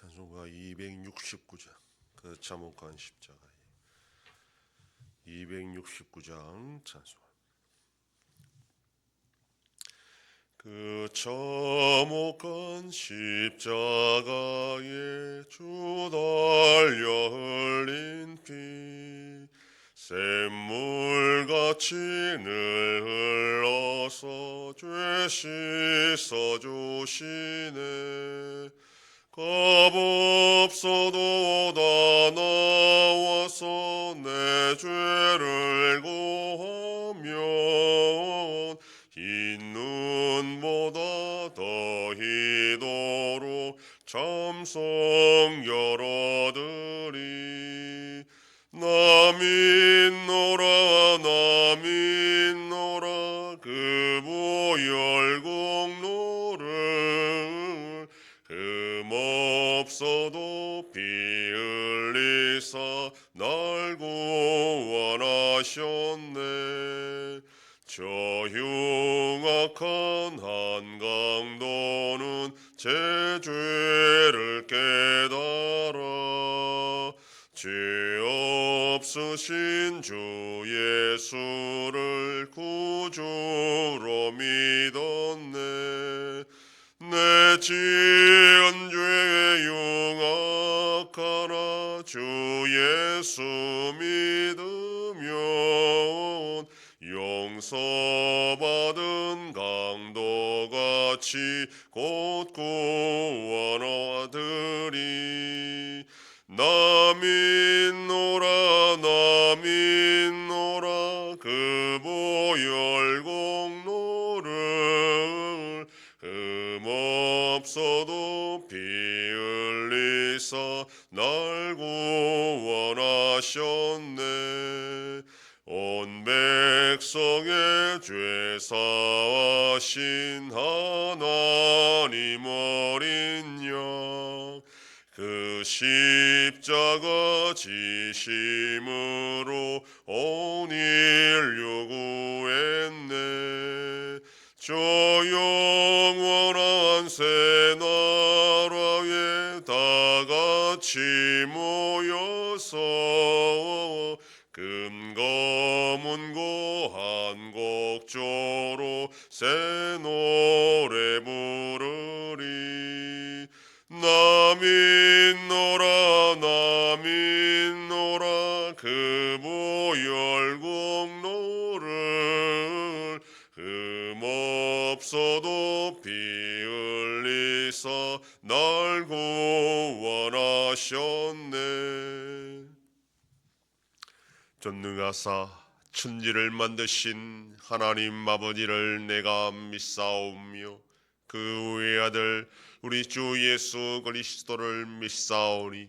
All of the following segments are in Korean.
찬송가 269장 그 자목한 십자가 269장 찬송 그 자목한 십자가에 주 달려 흘린 피 샘물같이 늘 흘러서 죄 씻어주시네 겁 없어도 다 나와서 내 죄를 고하면 흰 눈보다 더 희도록 참성 열어드리. 나 믿노라 나 믿노라 그 보혈공 악한 한강도는 제 죄를 깨달아 죄 없으신 주 예수를 구주로 믿었네. 내 지은 죄 흉악하나 주 예수 믿으면 강도 같이 곧나 믿노라 나 믿노라 그 보혈공로를 흠 없어도 피 흘리사 날 구원하셨네 온 백성의 죄 사하신 하나님 어린 양 그 십자가 지심으로 온 인류 구했네. 저 영원한 새 나라에 다 같이 모여서 나 믿노라. 그 보혈공로를 흠없어도 피 흘리사 날 구원하셨네. 전능하사 천지를 만드신 하나님 아버지를 내가 믿사오며 그 외아들 우리 주 예수 그리스도를 믿사오니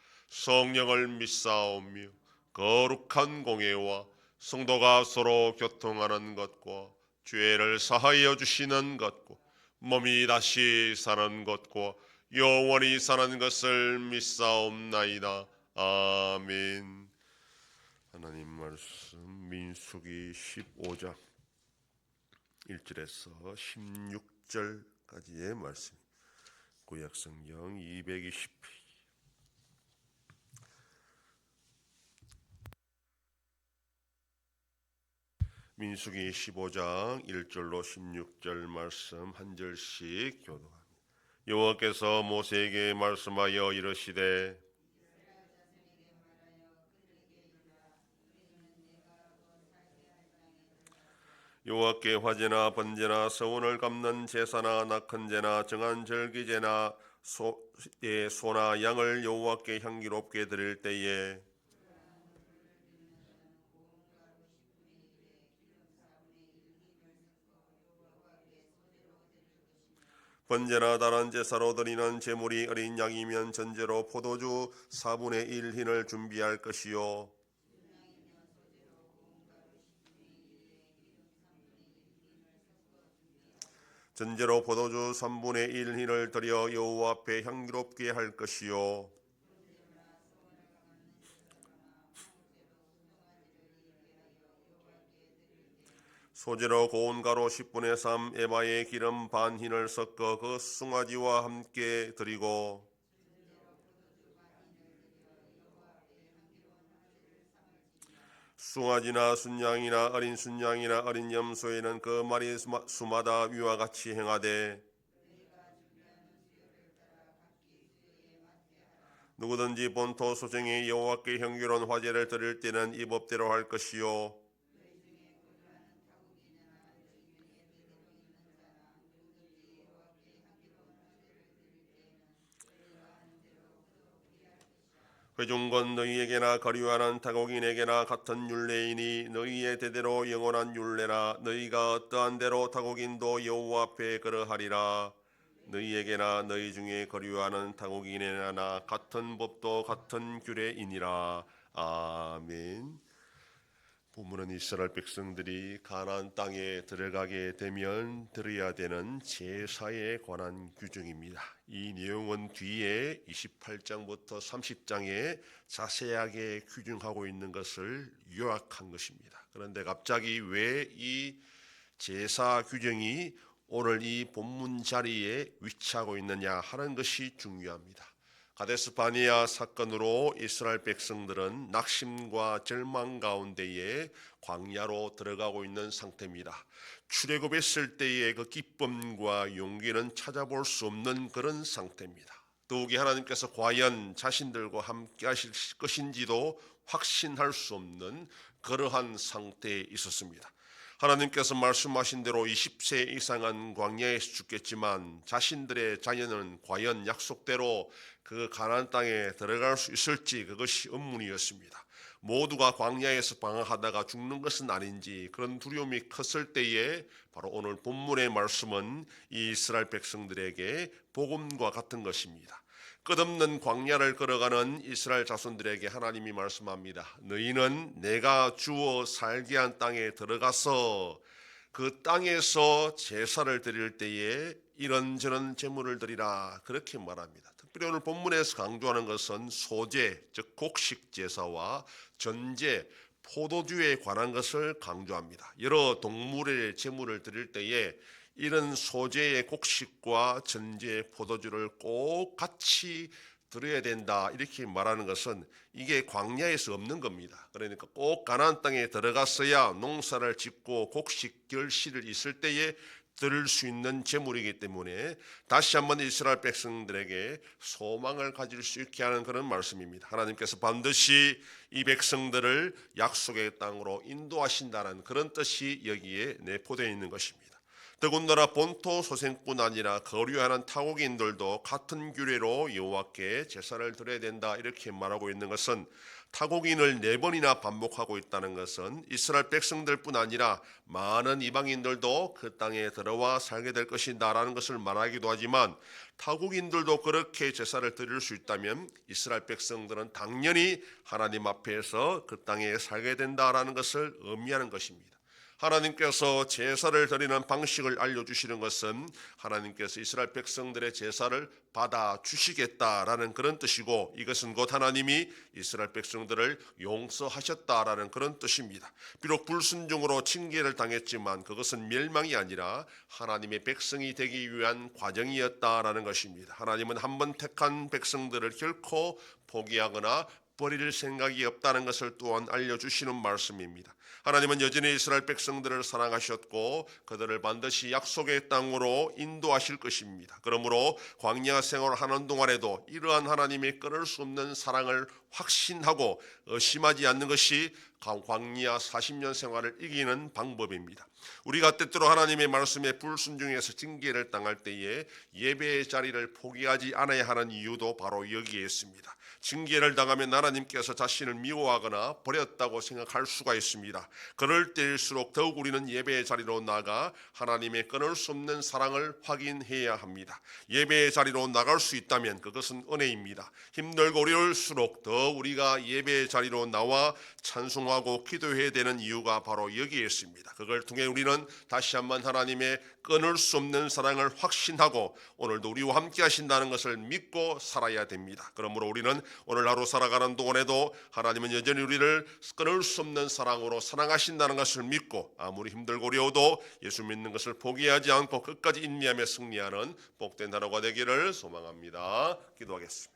성령을 믿사오며 거룩한 공예와 성도가 서로 교통하는 것과 죄를 사하여 주시는 것과 몸이 다시 사는 것과 영원히 사는 것을 믿사옵나이다. 아멘. 하나님 말씀 민수기 15장 1절에서 16절까지의 말씀. 구약성경 220 민수기 15장 1절로 16절 말씀 한 절씩 교독합니다. 여호와께서 모세에게 말씀하여 이르시되 여호와께 화제나 번제나 서원을 갚는 제사나 낙헌제나 정한 절기제나 소, 의 소나 양을 여호와께 향기롭게 드릴 때에 번제나 다른 제사로 드리는 제물이 어린 양이면 전제로 포도주 4분의 1 흰을 준비할 것이요. 전제로 포도주 3분의 1 흰을 드려 여호와 앞에 향기롭게 할 것이요 소재로 고운 가루 10분의 3 에바의 기름 반 흰을 섞어 그 숭아지와 함께 드리고 숭아지나 순양이나 어린 순양이나 어린 염소에는 그 수마- 수마다 위와 같이 행하되 누구든지 본토 소정의 여호와께 향기로운 화제를 드릴 때는 이 법대로 할 것이요 회중건 너희에게나 거류하는 타국인에게나 같은 율례이니 너희의 대대로 영원한 율례라 너희가 어떠한 대로 타국인도 여호와 앞에 그러하리라. 너희에게나 너희 중에 거류하는 타국인에나 같은 법도 같은 규례이니라. 아멘 본문은 이스라엘 백성들이 가나안 땅에 들어가게 되면 들어야 되는 제사에 관한 규정입니다. 이 내용은 뒤에 28장부터 30장에 자세하게 규정하고 있는 것을 요약한 것입니다. 그런데 갑자기 왜 이 제사 규정이 오늘 이 본문 자리에 위치하고 있느냐 하는 것이 중요합니다. 가데스 바니아 사건으로 이스라엘 백성들은 낙심과 절망 가운데에 광야로 들어가고 있는 상태입니다. 출애굽했을 때의 그 기쁨과 용기는 찾아볼 수 없는 그런 상태입니다. 더욱이 하나님께서 과연 자신들과 함께 하실 것인지도 확신할 수 없는 그러한 상태에 있었습니다. 하나님께서 말씀하신 대로 20세 이상은 광야에서 죽겠지만 자신들의 자녀는 과연 약속대로 그 가나안 땅에 들어갈 수 있을지 그것이 의문이었습니다. 모두가 광야에서 방황하다가 죽는 것은 아닌지 그런 두려움이 컸을 때에 바로 오늘 본문의 말씀은 이 이스라엘 백성들에게 복음과 같은 것입니다. 끝없는 광야를 걸어가는 이스라엘 자손들에게 하나님이 말씀합니다. 너희는 내가 주어 살게 한 땅에 들어가서 그 땅에서 제사를 드릴 때에 이런저런 제물을 드리라 그렇게 말합니다. 특별히 오늘 본문에서 강조하는 것은 소제 즉 곡식 제사와 전제 포도주에 관한 것을 강조합니다. 여러 동물의 제물을 드릴 때에 이런 소재의 곡식과 전제의 포도주를 꼭 같이 드려야 된다 이렇게 말하는 것은 이게 광야에서 없는 겁니다. 그러니까 꼭 가나안 땅에 들어갔어야 농사를 짓고 곡식 결실을 있을 때에 들을 수 있는 제물이기 때문에 다시 한번 이스라엘 백성들에게 소망을 가질 수 있게 하는 그런 말씀입니다. 하나님께서 반드시 이 백성들을 약속의 땅으로 인도하신다는 그런 뜻이 여기에 내포되어 있는 것입니다. 더군다나 본토 소생뿐 아니라 거류하는 타국인들도 같은 규례로 여호와께 제사를 드려야 된다 이렇게 말하고 있는 것은 타국인을 네 번이나 반복하고 있다는 것은 이스라엘 백성들뿐 아니라 많은 이방인들도 그 땅에 들어와 살게 될 것이다라는 것을 말하기도 하지만 타국인들도 그렇게 제사를 드릴 수 있다면 이스라엘 백성들은 당연히 하나님 앞에서 그 땅에 살게 된다라는 것을 의미하는 것입니다. 하나님께서 제사를 드리는 방식을 알려주시는 것은 하나님께서 이스라엘 백성들의 제사를 받아 주시겠다라는 그런 뜻이고 이것은 곧 하나님이 이스라엘 백성들을 용서하셨다라는 그런 뜻입니다. 비록 불순종으로 징계를 당했지만 그것은 멸망이 아니라 하나님의 백성이 되기 위한 과정이었다라는 것입니다. 하나님은 한번 택한 백성들을 결코 포기하거나 버릴 생각이 없다는 것을 또한 알려주시는 말씀입니다. 하나님은 여전히 이스라엘 백성들을 사랑하셨고 그들을 반드시 약속의 땅으로 인도하실 것입니다. 그러므로 광야 생활을 하는 동안에도 이러한 하나님의 끊을 수 없는 사랑을 확신하고 의심하지 않는 것이 광야 40년 생활을 이기는 방법입니다. 우리가 때때로 하나님의 말씀에 불순종해서 징계를 당할 때에 예배의 자리를 포기하지 않아야 하는 이유도 바로 여기에 있습니다. 징계를 당하면 하나님께서 자신을 미워하거나 버렸다고 생각할 수가 있습니다. 그럴 때일수록 더욱 우리는 예배의 자리로 나가 하나님의 끊을 수 없는 사랑을 확인해야 합니다. 예배의 자리로 나갈 수 있다면 그것은 은혜입니다. 힘들고 어려울수록 더 우리가 예배의 자리로 나와 찬송하고 기도해야 되는 이유가 바로 여기에 있습니다. 그걸 통해 우리는 다시 한번 하나님의 끊을 수 없는 사랑을 확신하고 오늘도 우리와 함께 하신다는 것을 믿고 살아야 됩니다. 그러므로 우리는 오늘 하루 살아가는 동안에도 하나님은 여전히 우리를 끊을 수 없는 사랑으로 사랑하신다는 것을 믿고 아무리 힘들고 어려워도 예수 믿는 것을 포기하지 않고 끝까지 인내하며 승리하는 복된 하루가 되기를 소망합니다. 기도하겠습니다.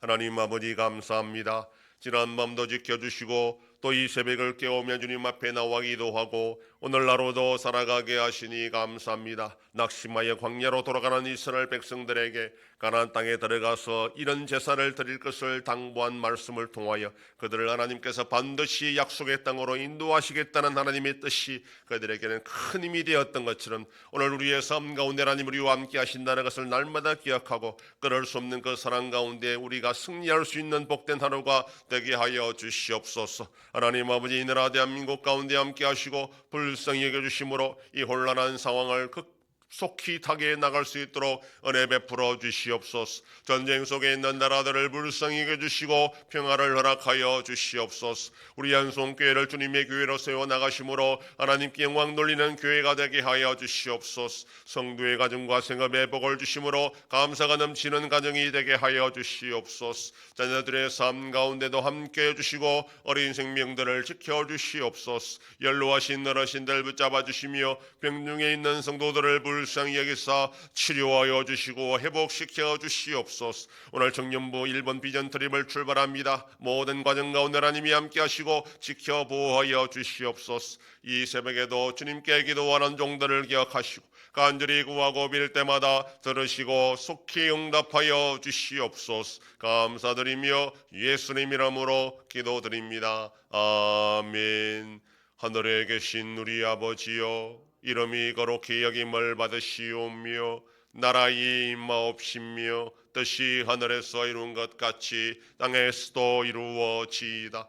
하나님 아버지 감사합니다. 지난 밤도 지켜주시고 또 이 새벽을 깨우며 주님 앞에 나와 기도하고 오늘 하루도 살아가게 하시니 감사합니다. 낙심하여 광야로 돌아가는 이스라엘 백성들에게 가나안 땅에 들어가서 이런 제사를 드릴 것을 당부한 말씀을 통하여 그들을 하나님께서 반드시 약속의 땅으로 인도하시겠다는 하나님의 뜻이 그들에게는 큰 힘이 되었던 것처럼 오늘 우리의 삶 가운데 하나님 우리와 함께 하신다는 것을 날마다 기억하고 끊을 수 없는 그 사랑 가운데 우리가 승리할 수 있는 복된 하루가 되게 하여 주시옵소서. 하나님 아버지 이 나라 대한민국 가운데 함께 하시고 불쌍히 여겨 주심으로 이 혼란한 상황을 극 속히 타게 나갈 수 있도록 은혜 베풀어 주시옵소서. 전쟁 속에 있는 나라들을 불쌍히 여겨 주시고 평화를 허락하여 주시옵소서. 우리 한송교회를 주님의 교회로 세워 나가심으로 하나님께 영광 돌리는 교회가 되게 하여 주시옵소서. 성도의 가정과 생업에 복을 주심으로 감사가 넘치는 가정이 되게 하여 주시옵소서. 자녀들의 삶 가운데도 함께 해 주시고 어린 생명들을 지켜 주시옵소서. 연로하신 어르신들 붙잡아 주시며 병중에 있는 성도들을 불 쌍히 여기사 치료하여 주시고 회복시켜 주시옵소서. 오늘 청년부 1번 비전 트립을 출발합니다. 모든 과정 가운데 하나님이 함께 하시고 지켜 보호하여 주시옵소서. 이 새벽에도 주님께 기도하는 종들을 기억하시고 간절히 구하고 빌 때마다 들으시고 속히 응답하여 주시옵소서. 감사드리며 예수님 이름으로 기도드립니다. 아멘. 하늘에 계신 우리 아버지여 이름이 거룩히 여김을 받으시오며 나라의 임하옵시며 뜻이 하늘에서 이룬 것 같이 땅에서도 이루어지이다.